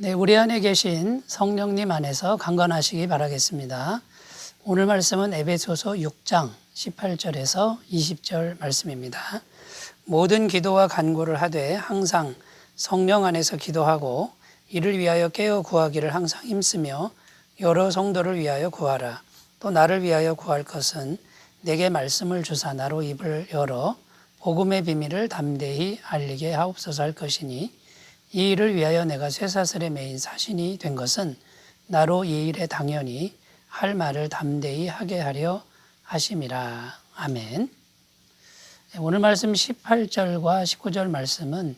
네, 우리 안에 계신 성령님 안에서 강건하시기 바라겠습니다. 오늘 말씀은 에베소서 6장 18절에서 20절 말씀입니다. 모든 기도와 간구를 하되 항상 성령 안에서 기도하고 이를 위하여 깨어 구하기를 항상 힘쓰며 여러 성도를 위하여 구하라. 또 나를 위하여 구할 것은 내게 말씀을 주사 나로 입을 열어 복음의 비밀을 담대히 알리게 하옵소서 할 것이니 이 일을 위하여 내가 쇠사슬에 매인 사신이 된 것은 나로 이 일에 당연히 할 말을 담대히 하게 하려 하심이라. 아멘. 오늘 말씀 18절과 19절 말씀은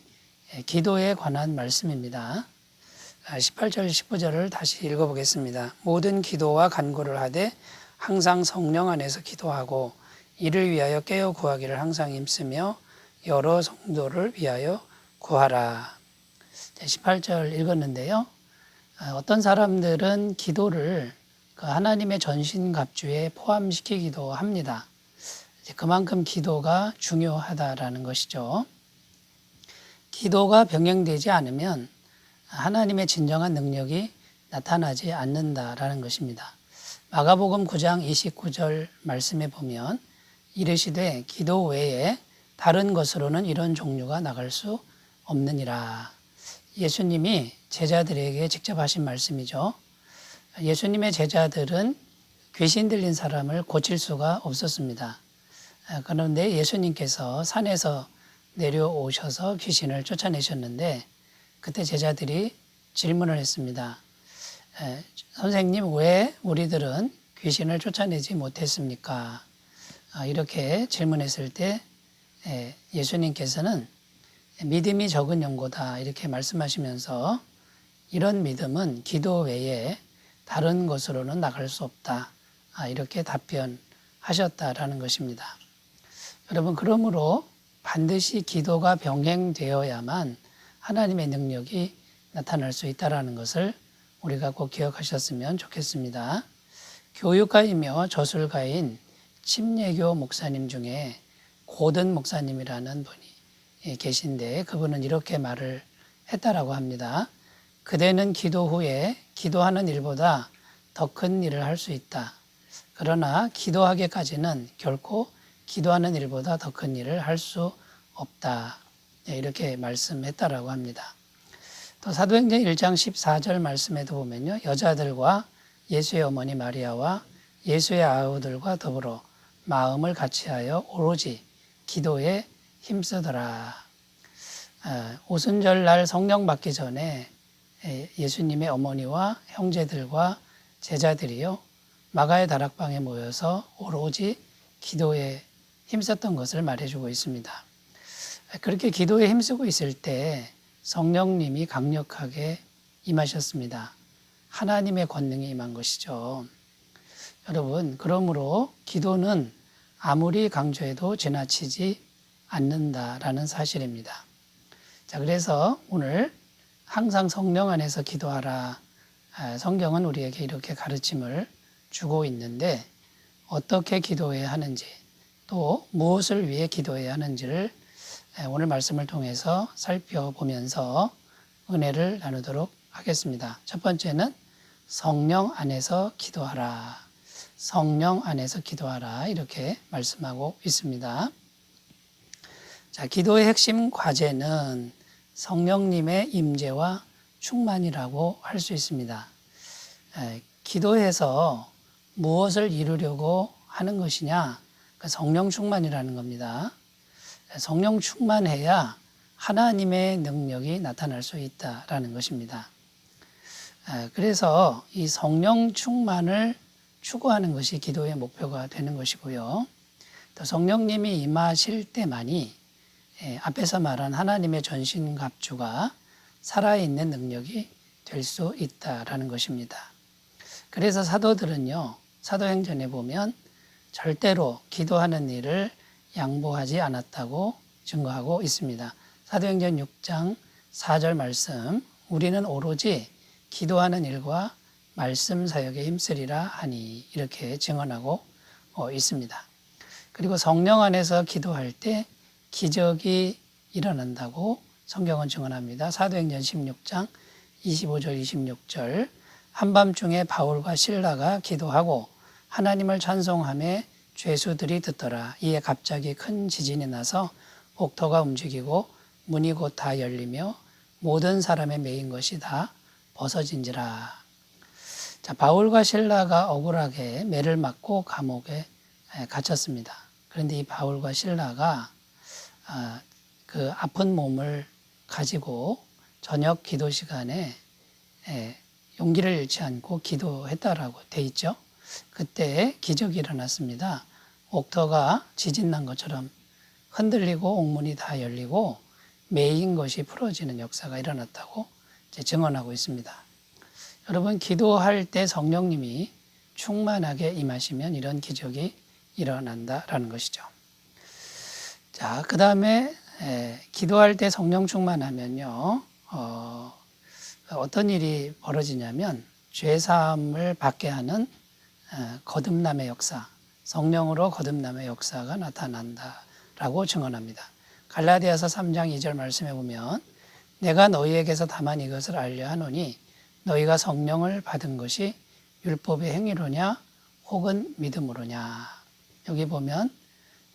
기도에 관한 말씀입니다. 18절, 19절을 다시 읽어보겠습니다. 모든 기도와 간구를 하되 항상 성령 안에서 기도하고 이를 위하여 깨어 구하기를 항상 힘쓰며 여러 성도를 위하여 구하라. 18절 읽었는데요. 어떤 사람들은 기도를 그 하나님의 전신갑주에 포함시키기도 합니다. 그만큼 기도가 중요하다라는 것이죠. 기도가 병행되지 않으면 하나님의 진정한 능력이 나타나지 않는다라는 것입니다. 마가복음 9장 29절 말씀에 보면 이르시되 기도 외에 다른 것으로는 이런 종류가 나갈 수 없느니라. 예수님이 제자들에게 직접 하신 말씀이죠. 예수님의 제자들은 귀신 들린 사람을 고칠 수가 없었습니다. 그런데 예수님께서 산에서 내려오셔서 귀신을 쫓아내셨는데 그때 제자들이 질문을 했습니다. 선생님, 왜 우리들은 귀신을 쫓아내지 못했습니까? 이렇게 질문했을 때 예수님께서는 믿음이 적은 연고다 이렇게 말씀하시면서 이런 믿음은 기도 외에 다른 것으로는 나갈 수 없다 이렇게 답변하셨다라는 것입니다. 여러분 그러므로 반드시 기도가 병행되어야만 하나님의 능력이 나타날 수 있다라는 것을 우리가 꼭 기억하셨으면 좋겠습니다. 교육가이며 저술가인 침례교 목사님 중에 고든 목사님이라는 분이 계신데 그분은 이렇게 말을 했다라고 합니다. 그대는 기도 후에 기도하는 일보다 더 큰 일을 할 수 있다. 그러나 기도하기까지는 결코 기도하는 일보다 더 큰 일을 할 수 없다. 네, 이렇게 말씀했다라고 합니다. 또 사도행전 1장 14절 말씀에도 보면요. 여자들과 예수의 어머니 마리아와 예수의 아우들과 더불어 마음을 같이하여 오로지 기도에 힘쓰더라. 아, 오순절 날 성령 받기 전에 예수님의 어머니와 형제들과 제자들이요 마가의 다락방에 모여서 오로지 기도에 힘썼던 것을 말해주고 있습니다. 그렇게 기도에 힘쓰고 있을 때 성령님이 강력하게 임하셨습니다. 하나님의 권능이 임한 것이죠. 여러분, 그러므로 기도는 아무리 강조해도 지나치지 않는다라는 사실입니다. 자, 그래서 오늘 항상 성령 안에서 기도하라. 아, 성경은 우리에게 이렇게 가르침을 주고 있는데 어떻게 기도해야 하는지 또 무엇을 위해 기도해야 하는지를 오늘 말씀을 통해서 살펴보면서 은혜를 나누도록 하겠습니다. 첫 번째는 성령 안에서 기도하라. 성령 안에서 기도하라. 이렇게 말씀하고 있습니다. 자, 기도의 핵심 과제는 성령님의 임재와 충만이라고 할 수 있습니다. 기도해서 무엇을 이루려고 하는 것이냐? 그 성령 충만이라는 겁니다. 성령 충만해야 하나님의 능력이 나타날 수 있다라는 것입니다. 그래서 이 성령 충만을 추구하는 것이 기도의 목표가 되는 것이고요. 또 성령님이 임하실 때만이 앞에서 말한 하나님의 전신갑주가 살아있는 능력이 될 수 있다라는 것입니다. 그래서 사도들은요, 사도행전에 보면 절대로 기도하는 일을 양보하지 않았다고 증거하고 있습니다. 사도행전 6장 4절 말씀 우리는 오로지 기도하는 일과 말씀 사역에 힘쓰리라 하니 이렇게 증언하고 어, 있습니다. 그리고 성령 안에서 기도할 때 기적이 일어난다고 성경은 증언합니다. 사도행전 16장 25절 26절 한밤중에 바울과 신라가 기도하고 하나님을 찬송함에 죄수들이 듣더라. 이에 갑자기 큰 지진이 나서 옥토가 움직이고 문이 곧 다 열리며 모든 사람의 메인 것이 다 벗어진지라. 자, 바울과 신라가 억울하게 매를 맞고 감옥에 에, 갇혔습니다. 그런데 이 바울과 신라가 아, 그 아픈 몸을 가지고 저녁 기도 시간에 에, 용기를 잃지 않고 기도했다라고 돼 있죠. 그때 기적이 일어났습니다. 옥터가 지진 난 것처럼 흔들리고 옥문이 다 열리고 매인 것이 풀어지는 역사가 일어났다고 증언하고 있습니다. 여러분 기도할 때 성령님이 충만하게 임하시면 이런 기적이 일어난다라는 것이죠. 자, 그 다음에 기도할 때 성령 충만하면요, 어, 어떤 일이 벌어지냐면 죄 사함을 받게 하는 어, 거듭남의 역사, 성령으로 거듭남의 역사가 나타난다라고 증언합니다. 갈라디아서 3장 2절 말씀해 보면 내가 너희에게서 다만 이것을 알려 하노니 너희가 성령을 받은 것이 율법의 행위로냐 혹은 믿음으로냐 여기 보면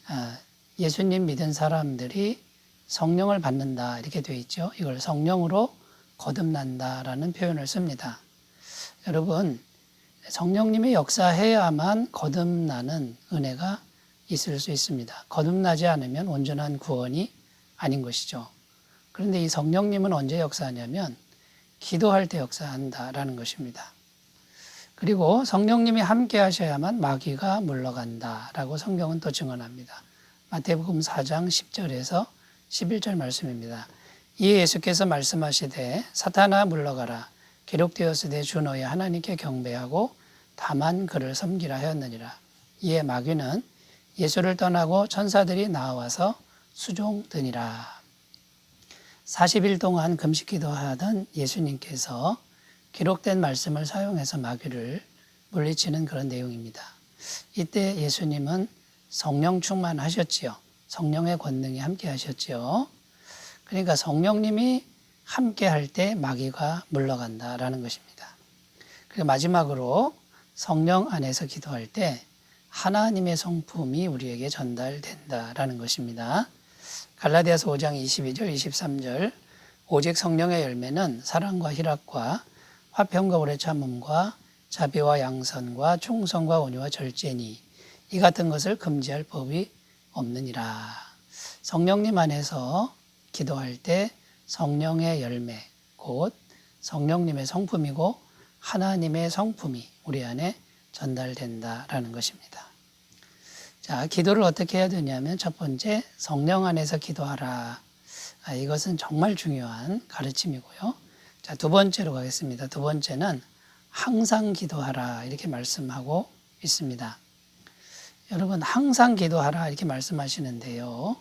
어, 예수님 믿은 사람들이 성령을 받는다 이렇게 되어 있죠. 이걸 성령으로 거듭난다라는 표현을 씁니다. 여러분 성령님이 역사해야만 거듭나는 은혜가 있을 수 있습니다. 거듭나지 않으면 온전한 구원이 아닌 것이죠. 그런데 이 성령님은 언제 역사하냐면 기도할 때 역사한다라는 것입니다. 그리고 성령님이 함께 하셔야만 마귀가 물러간다라고 성경은 또 증언합니다. 마태복음 4장 10절에서 11절 말씀입니다. 이에 예수께서 말씀하시되 사탄아 물러가라 기록되었으되 주 너희 하나님께 경배하고 다만 그를 섬기라 하였느니라. 이에 마귀는 예수를 떠나고 천사들이 나와서 수종드니라. 40일 동안 금식 기도 하던 예수님께서 기록된 말씀을 사용해서 마귀를 물리치는 그런 내용입니다. 이때 예수님은 성령 충만하셨지요. 성령의 권능이 함께 하셨지요. 그러니까 성령님이 함께 할 때 마귀가 물러간다라는 것입니다. 그리고 마지막으로 성령 안에서 기도할 때 하나님의 성품이 우리에게 전달된다라는 것입니다. 갈라디아서 5장 22절 23절 오직 성령의 열매는 사랑과 희락과 화평과 오래 참음과 자비와 양선과 충성과 온유와 절제니 이 같은 것을 금지할 법이 없느니라. 성령님 안에서 기도할 때 성령의 열매 곧 성령님의 성품이고 하나님의 성품이 우리 안에 전달된다라는 것입니다. 자, 기도를 어떻게 해야 되냐면 첫 번째 성령 안에서 기도하라. 아, 이것은 정말 중요한 가르침이고요. 자, 두 번째로 가겠습니다. 두 번째는 항상 기도하라 이렇게 말씀하고 있습니다. 여러분 항상 기도하라 이렇게 말씀하시는데요.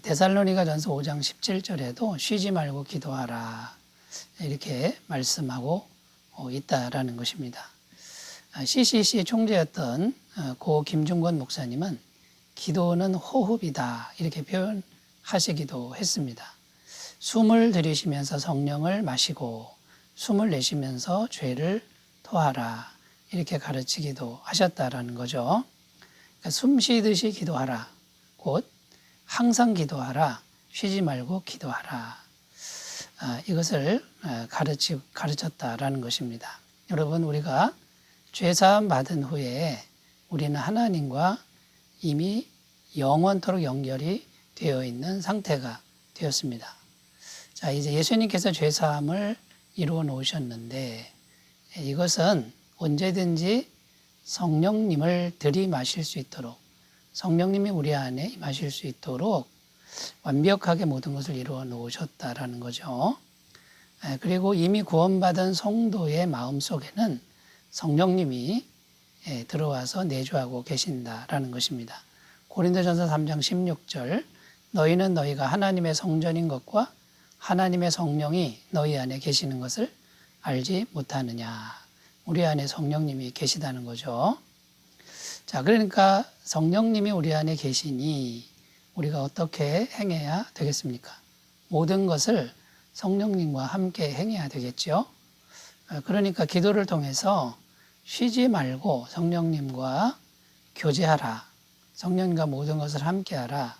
데살로니가 전서 5장 17절에도 쉬지 말고 기도하라 이렇게 말씀하고 어, 있다라는 것입니다. CCC 아, 총재였던 어, 고 김중건 목사님은 기도는 호흡이다 이렇게 표현하시기도 했습니다. 숨을 들이쉬면서 성령을 마시고 숨을 내쉬면서 죄를 토하라 이렇게 가르치기도 하셨다라는 거죠. 그러니까 숨 쉬듯이 기도하라. 곧 항상 기도하라. 쉬지 말고 기도하라. 아, 이것을 아, 가르치, 가르쳤다라는 것입니다. 여러분, 우리가 죄사함 받은 후에 우리는 하나님과 이미 영원토록 연결이 되어 있는 상태가 되었습니다. 자, 이제 예수님께서 죄사함을 이루어 놓으셨는데 이것은 언제든지 성령님을 들이마실 수 있도록 성령님이 우리 안에 임하실 수 있도록 완벽하게 모든 것을 이루어 놓으셨다라는 거죠. 그리고 이미 구원받은 성도의 마음 속에는 성령님이 들어와서 내주하고 계신다라는 것입니다. 고린도전서 3장 16절 너희는 너희가 하나님의 성전인 것과 하나님의 성령이 너희 안에 계시는 것을 알지 못하느냐. 우리 안에 성령님이 계시다는 거죠. 자, 그러니까 성령님이 우리 안에 계시니 우리가 어떻게 행해야 되겠습니까? 모든 것을 성령님과 함께 행해야 되겠죠. 어, 그러니까 기도를 통해서 쉬지 말고 성령님과 교제하라. 성령님과 모든 것을 함께하라.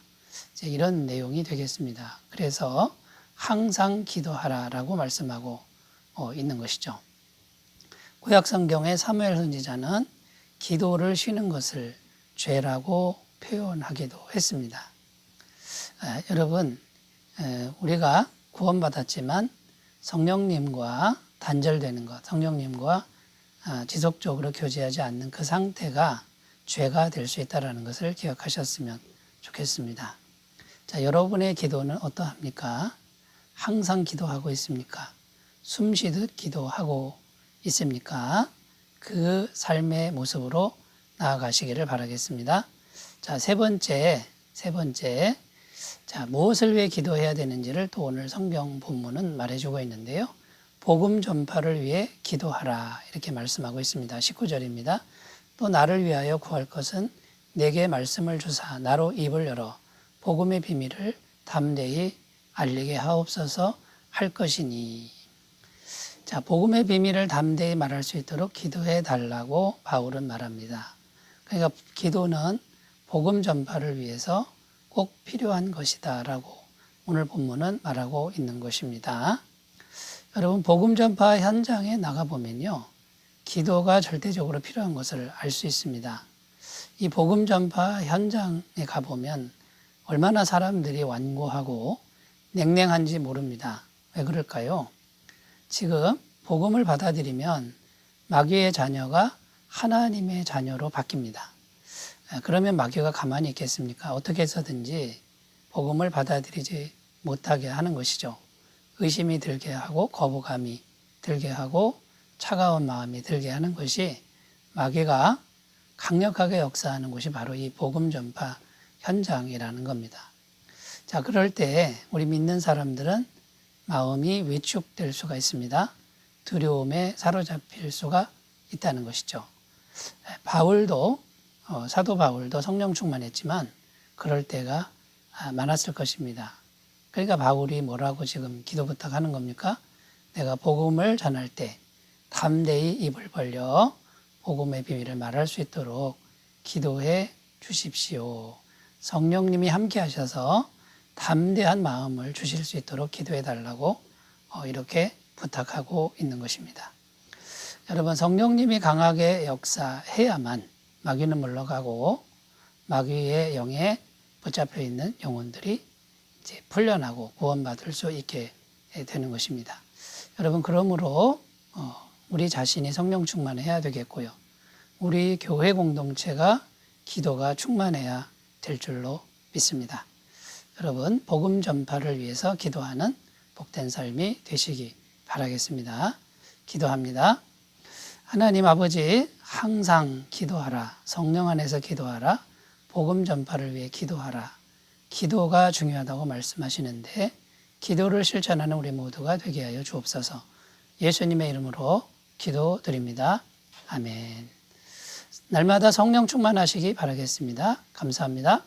이런 내용이 되겠습니다. 그래서 항상 기도하라라고 말씀하고 어, 있는 것이죠. 구약 성경의 사무엘 선지자는 기도를 쉬는 것을 죄라고 표현하기도 했습니다. 에, 여러분, 에, 우리가 구원받았지만 성령님과 단절되는 것, 성령님과 아, 지속적으로 교제하지 않는 그 상태가 죄가 될 수 있다는 것을 기억하셨으면 좋겠습니다. 자, 여러분의 기도는 어떠합니까? 항상 기도하고 있습니까? 숨 쉬듯 기도하고 있습니까? 그 삶의 모습으로 나아가시기를 바라겠습니다. 자, 세 번째, 세 번째. 자, 무엇을 위해 기도해야 되는지를 또 오늘 성경 본문은 말해주고 있는데요. 복음 전파를 위해 기도하라. 이렇게 말씀하고 있습니다. 19절입니다. 또 나를 위하여 구할 것은 내게 말씀을 주사 나로 입을 열어 복음의 비밀을 담대히 알리게 하옵소서 할 것이니. 자, 복음의 비밀을 담대히 말할 수 있도록 기도해 달라고 바울은 말합니다. 그러니까 기도는 복음 전파를 위해서 꼭 필요한 것이다라고 오늘 본문은 말하고 있는 것입니다. 여러분 복음 전파 현장에 나가 보면요. 기도가 절대적으로 필요한 것을 알 수 있습니다. 이 복음 전파 현장에 가 보면 얼마나 사람들이 완고하고 냉랭한지 모릅니다. 왜 그럴까요? 지금 복음을 받아들이면 마귀의 자녀가 하나님의 자녀로 바뀝니다. 그러면 마귀가 가만히 있겠습니까? 어떻게 해서든지 복음을 받아들이지 못하게 하는 것이죠. 의심이 들게 하고 거부감이 들게 하고 차가운 마음이 들게 하는 것이 마귀가 강력하게 역사하는 곳이 바로 이 복음 전파 현장이라는 겁니다. 자, 그럴 때 우리 믿는 사람들은 마음이 위축될 수가 있습니다. 두려움에 사로잡힐 수가 있다는 것이죠. 바울도 어, 사도 바울도 성령 충만했지만 그럴 때가 아, 많았을 것입니다. 그러니까 바울이 뭐라고 지금 기도 부탁하는 겁니까? 내가 복음을 전할 때 담대히 입을 벌려 복음의 비밀을 말할 수 있도록 기도해 주십시오. 성령님이 함께 하셔서 담대한 마음을 주실 수 있도록 기도해 달라고 어, 이렇게 부탁하고 있는 것입니다. 여러분 성령님이 강하게 역사해야만 마귀는 물러가고 마귀의 영에 붙잡혀 있는 영혼들이 이제 풀려나고 구원받을 수 있게 되는 것입니다. 여러분 그러므로 어, 우리 자신이 성령 충만해야 되겠고요. 우리 교회 공동체가 기도가 충만해야 될 줄로 믿습니다. 여러분 복음 전파를 위해서 기도하는 복된 삶이 되시기 바라겠습니다. 기도합니다. 하나님 아버지 항상 기도하라. 성령 안에서 기도하라. 복음 전파를 위해 기도하라. 기도가 중요하다고 말씀하시는데 기도를 실천하는 우리 모두가 되게 하여 주옵소서. 예수님의 이름으로 기도드립니다. 아멘. 날마다 성령 충만하시기 바라겠습니다. 감사합니다.